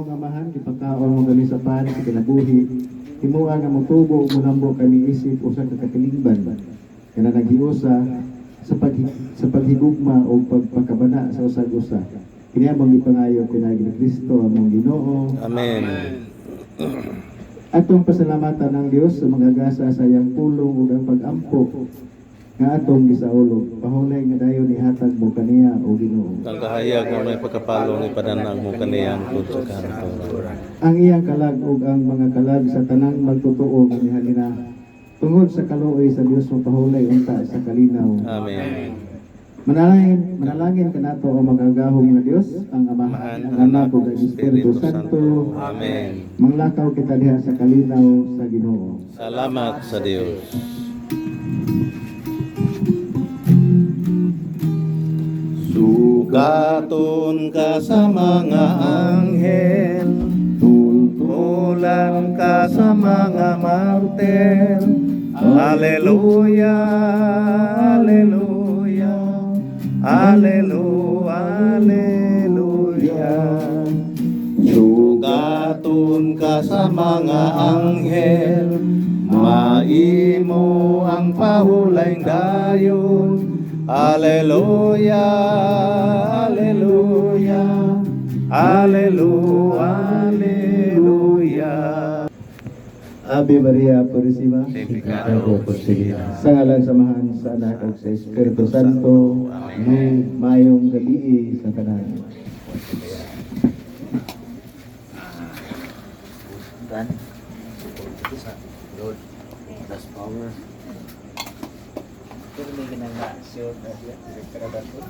Mga amahan, ipakaon mo kami sa pan sa kinabuhi. Himuha nga motubo mo lambo kami isip usa ka katilingban. Kana naghiusa sa pag sa paghigugma o pagpakabana sa usag usa. Kini among ipangayo pinagi ni Kristo among Ginoo. Amen. Atong pasalamatan ng Dios sa magagasa sa iyang pulong ug ang pag-ampo nga atong gisaulog. Pahulay nga dayon ihatag mo kaniya. Ang kahayag nga may pagkapalo ni padanang mo kaniyang kudto ka ang iyang kalag ug ang mga kalag sa tanang magtutuo nga nina tungod sa kaluoy sa Dios mo pahulay unta sa kalinaw. Amen. Manalangin, manalangin kanato ang magagahong nga Dios, ang Amahan, ang Anak ug ang Espiritu Santo. Amen. Manglakaw kita diha sa kalinaw sa Ginoo. Salamat sa Dios. Sugaton ka sa mga anghel, tultulan ka sa mga martir. Aleluya, aleluya, aleluya, aleluya. Sugaton ka sa mga anghel, maimo ang pahulay dayon. Aleluya, aleluya, aleluya, aleluya. Ave Maria Purísima, Santificado por seguida. sa ngalan samahan sa anak ug Espiritu Santo. Amen. Mayong gabi sa. Done. Good. Plus power. Pero may ginang na-sure na siya. Pero dapat.